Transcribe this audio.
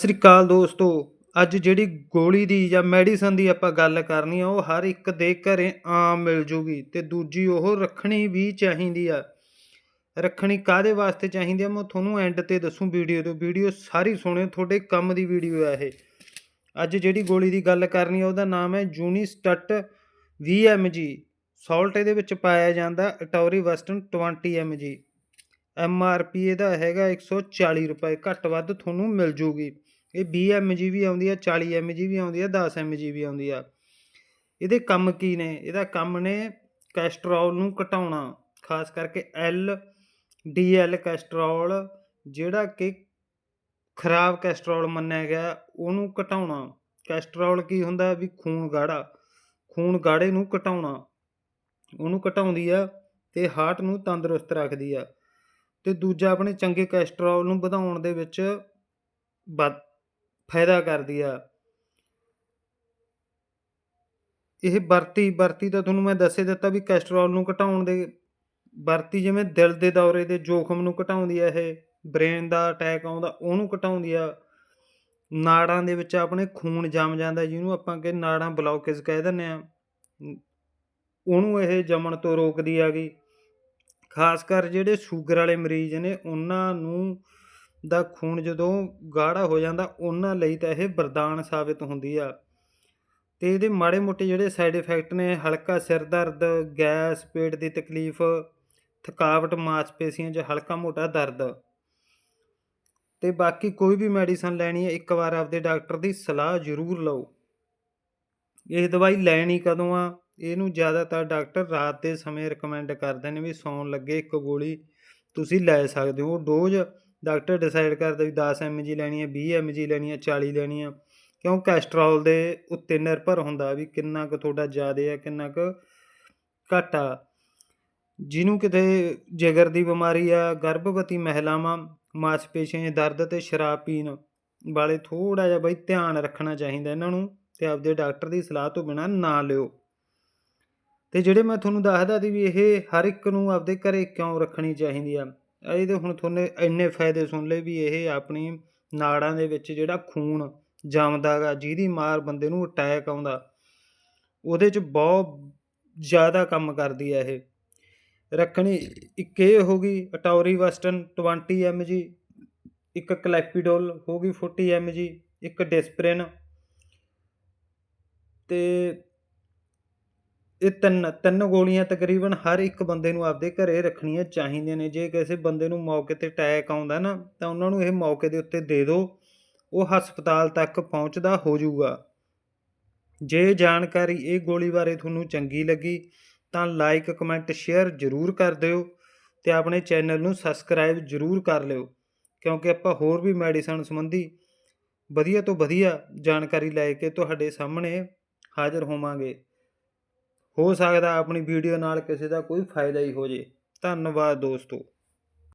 ਸਤਿ ਸ੍ਰੀ ਅਕਾਲ ਦੋਸਤੋ, ਅੱਜ ਜਿਹੜੀ ਗੋਲੀ ਦੀ ਜਾਂ ਮੈਡੀਸਨ ਦੀ ਆਪਾਂ ਗੱਲ ਕਰਨੀ ਆ, ਉਹ ਹਰ ਇੱਕ ਦੇ ਘਰੇ ਆਮ ਮਿਲ ਜੂਗੀ ਤੇ ਦੂਜੀ ਉਹ ਰੱਖਣੀ ਵੀ ਚਾਹੀਦੀ ਆ। ਰੱਖਣੀ ਕਾਦੇ ਵਾਸਤੇ ਚਾਹੀਦੀ ਆ? ਮੈਂ ਤੁਹਾਨੂੰ ਐਂਡ ਤੇ ਦੱਸੂ ਵੀਡੀਓ ਤੋਂ। ਵੀਡੀਓ ਸਾਰੀ ਸੁਣਿਓ, ਤੁਹਾਡੇ ਕੰਮ ਦੀ ਵੀਡੀਓ ਆ ਇਹ। ਅੱਜ ਜਿਹੜੀ ਗੋਲੀ ਦੀ ਗੱਲ ਕਰਨੀ ਆ, ਉਹਦਾ ਨਾਮ ਹੈ ਜੂਨੀਸਟਟ 20 mg ਸਾਲਟ ਇਹਦੇ ਵਿੱਚ ਪਾਇਆ ਜਾਂਦਾ atorvastatin 20 mg M R P ਇਹਦਾ ਹੈਗਾ 140 ਰੁਪਏ, ਘੱਟ ਵੱਧ ਤੁਹਾਨੂੰ ਮਿਲ ਜੂਗੀ। ਇਹ 20 mg ਵੀ ਆਉਂਦੀ ਆ 40 mg ਵੀ ਆਉਂਦੀ ਆ 10 mg ਵੀ ਆਉਂਦੀ ਆ। ਇਹਦੇ ਕੰਮ ਕੀ ਨੇ? ਇਹਦਾ ਕੰਮ ਨੇ ਕੋਲੇਸਟ੍ਰੋਲ ਨੂੰ ਘਟਾਉਣਾ, ਖਾਸ ਕਰਕੇ ਐਲ ਡੀਐਲ ਕੋਲੇਸਟ੍ਰੋਲ ਜਿਹੜਾ ਕਿ ਖਰਾਬ ਕੋਲੇਸਟ੍ਰੋਲ ਮੰਨਿਆ ਗਿਆ, ਉਹਨੂੰ ਘਟਾਉਣਾ। ਕੋਲੇਸਟ੍ਰੋਲ ਕੀ ਹੁੰਦਾ? ਵੀ ਖੂਨ ਗਾੜਾ। ਖੂਨ ਗਾੜੇ ਨੂੰ ਘਟਾਉਣਾ। ਉਹਨੂੰ ਘਟਾਉਂਦੀ ਆ ਤੇ ਹਾਰਟ ਨੂੰ ਤੰਦਰੁਸਤ ਰੱਖਦੀ ਆ। ਤੇ ਦੂਜਾ ਆਪਣੇ ਚੰਗੇ ਕੋਲੇਸਟ੍ਰੋਲ ਨੂੰ ਵਧਾਉਣ ਦੇ ਵਿੱਚ ਵੱਧ ਫਾਇਦਾ ਕਰਦੀ ਆ। ਇਹ ਵਰਤੀ ਵਰਤੀ ਤਾਂ ਤੁਹਾਨੂੰ ਮੈਂ ਦੱਸੇ ਦਿੱਤਾ ਵੀ ਕੋਲੇਸਟ੍ਰੋਲ ਨੂੰ ਘਟਾਉਣ ਦੇ, ਵਰਤੀ ਜਿਵੇਂ ਦਿਲ ਦੇ ਦੌਰੇ ਦੇ ਜੋਖਮ ਨੂੰ ਘਟਾਉਂਦੀ ਆ ਇਹ ਬ੍ਰੇਨ ਦਾ ਅਟੈਕ ਆਉਂਦਾ ਉਹਨੂੰ ਘਟਾਉਂਦੀ ਆ। ਨਾੜਾਂ ਦੇ ਵਿੱਚ ਆਪਣੇ ਖੂਨ ਜੰਮ ਜਾਂਦਾ ਜਿਹਨੂੰ ਆਪਾਂ ਕਿ ਨਾੜਾਂ ਬਲੌਕੇਜ ਕਹਿ ਦਿੰਦੇ ਆ। ਉਹਨੂੰ ਇਹ ਜੰਮਣ ਤੋਂ ਰੋਕਦੀ ਆ ਗਈ ਖਾਸ ਕਰ ਜਿਹੜੇ ਸ਼ੂਗਰ ਵਾਲੇ ਮਰੀਜ਼ ਨੇ ਉਹਨਾਂ ਨੂੰ ਦਾ ਖੂਨ ਜਦੋਂ ਗਾੜਾ ਹੋ ਜਾਂਦਾ, ਉਹਨਾਂ ਲਈ ਤਾਂ ਇਹ ਵਰਦਾਨ ਸਾਬਿਤ ਹੁੰਦੀ ਆ। ਤੇ ਇਹਦੇ ਮਾੜੇ ਮੋਟੇ ਜਿਹੜੇ ਸਾਈਡ ਇਫੈਕਟ ਨੇ, ਹਲਕਾ ਸਿਰ ਦਰਦ, ਗੈਸ, ਪੇਟ ਦੀ ਤਕਲੀਫ, ਥਕਾਵਟ, ਮਾਸਪੇਸ਼ੀਆਂ 'ਚ ਹਲਕਾ ਮੋਟਾ ਦਰਦ। ਤੇ ਬਾਕੀ ਕੋਈ ਵੀ ਮੈਡੀਸਨ ਲੈਣੀ ਹੈ, ਇੱਕ ਵਾਰ ਆਪਦੇ ਡਾਕਟਰ ਦੀ ਸਲਾਹ ਜ਼ਰੂਰ ਲਓ। ਇਹ ਦਵਾਈ ਲੈਣੀ ਕਦੋਂ ਆ? ਇਹਨੂੰ ਜ਼ਿਆਦਾਤਰ ਡਾਕਟਰ ਰਾਤ ਦੇ ਸਮੇਂ ਰეკਮੈਂਡ ਕਰਦੇ ਨੇ ਵੀ ਸੌਣ ਲੱਗੇ ਇੱਕ ਗੋਲੀ ਤੁਸੀਂ ਲੈ ਸਕਦੇ ਹੋ। ਡੋਜ਼ ਡਾਕਟਰ ਡਿਸਾਈਡ ਕਰਦਾ ਵੀ 10 mg ਲੈਣੀ ਹੈ 20 mg ਲੈਣੀ ਹੈ 40 ਲੈਣੀ ਹੈ। ਕਿਉਂ? ਕੋਲੇਸਟ੍ਰੋਲ ਦੇ ਉੱਤੇ ਨਿਰਭਰ ਹੁੰਦਾ ਵੀ ਕਿੰਨਾ ਕੁ ਤੁਹਾਡਾ ਜ਼ਿਆਦਾ ਹੈ, ਕਿੰਨਾ ਕੁ ਘੱਟ ਆ। ਜਿਹਨੂੰ ਕਿਤੇ ਜਿਗਰ ਦੀ ਬਿਮਾਰੀ ਆ, ਗਰਭਵਤੀ ਮਹਿਲਾਵਾਂ, ਮਾਸਪੇਸ਼ੀਆਂ 'ਚ ਦਰਦ ਤੇ ਸ਼ਰਾਬ ਪੀਣ ਵਾਲੇ ਥੋੜਾ ਜਿਹਾ ਬਈ ਧਿਆਨ ਰੱਖਣਾ ਚਾਹੀਦਾ ਇਹਨਾਂ ਨੂੰ ਤੇ ਆਪਦੇ ਡਾਕਟਰ ਦੀ ਸਲਾਹ ਤੋਂ ਬਿਨਾ ਨਾ ਲਿਓ। ਤੇ ਜਿਹੜੇ ਮੈਂ ਤੁਹਾਨੂੰ ਦੱਸਦਾ ਸੀ ਵੀ ਇਹ ਹਰ ਇੱਕ ਨੂੰ ਆਪਦੇ ਘਰੇ ਕਿਉਂ ਰੱਖਣੀ ਚਾਹੀਦੀ ਆ ਇਹਦੇ ਹੁਣ ਤੁਹਾਨੂੰ ਇੰਨੇ ਫਾਇਦੇ ਸੁਣ ਲਏ ਵੀ ਇਹ ਆਪਣੀ ਨਾੜਾਂ ਦੇ ਵਿੱਚ ਜਿਹੜਾ ਖੂਨ ਜੰਮਦਾ ਗਾ, ਜਿਹਦੀ ਮਾਰ ਬੰਦੇ ਨੂੰ ਅਟੈਕ ਆਉਂਦਾ, ਉਹਦੇ 'ਚ ਬਹੁਤ ਜ਼ਿਆਦਾ ਕੰਮ ਕਰਦੀ ਹੈ ਇਹ। ਰੱਖਣੀ ਇੱਕ ਇਹ ਹੋ ਗਈ ਅਟੋਰੀ ਵਸਟਨ 20 mg ਇੱਕ ਕਲੈਪੀਡੋਲ ਹੋ ਗਈ 40 mg ਇੱਕ ਡਿਸਪ੍ਰਿਨ ਤੇ ਇਹ ਤਿੰਨ ਤਿੰਨ ਗੋਲੀਆਂ ਤਕਰੀਬਨ ਹਰ ਇੱਕ ਬੰਦੇ ਨੂੰ ਆਪਦੇ ਘਰੇ ਰੱਖਣੀਆਂ ਚਾਹੀਦੀਆਂ ਨੇ। ਜੇ ਕਿਸੇ ਬੰਦੇ ਨੂੰ ਮੌਕੇ ਤੇ ਅਟੈਕ ਆਉਂਦਾ ਨਾ, ਤਾਂ ਉਹਨਾਂ ਨੂੰ ਇਹ ਮੌਕੇ ਦੇ ਉੱਤੇ ਦੇ ਦਿਓ ਉਹ ਹਸਪਤਾਲ ਤੱਕ ਪਹੁੰਚਦਾ ਹੋ ਜਾਊਗਾ ਜੇ ਜਾਣਕਾਰੀ ਇਹ ਗੋਲੀ ਬਾਰੇ ਤੁਹਾਨੂੰ ਚੰਗੀ ਲੱਗੀ, ਤਾਂ ਲਾਈਕ ਕਮੈਂਟ ਸ਼ੇਅਰ ਜ਼ਰੂਰ ਕਰ ਦਿਓ ਤੇ ਆਪਣੇ ਚੈਨਲ ਨੂੰ ਸਬਸਕ੍ਰਾਈਬ ਜ਼ਰੂਰ ਕਰ ਲਿਓ, ਕਿਉਂਕਿ ਆਪਾਂ ਹੋਰ ਵੀ ਮੈਡੀਸਨ ਸੰਬੰਧੀ ਵਧੀਆ ਤੋਂ ਵਧੀਆ ਜਾਣਕਾਰੀ ਲੈ ਕੇ ਤੁਹਾਡੇ ਸਾਹਮਣੇ ਹਾਜ਼ਰ ਹੋਵਾਂਗੇ। ਹੋ ਸਕਦਾ ਆਪਣੀ ਵੀਡੀਓ ਨਾਲ ਕਿਸੇ ਦਾ ਕੋਈ ਫਾਇਦਾ ਹੀ ਹੋ ਜੇ। ਧੰਨਵਾਦ ਦੋਸਤੋ।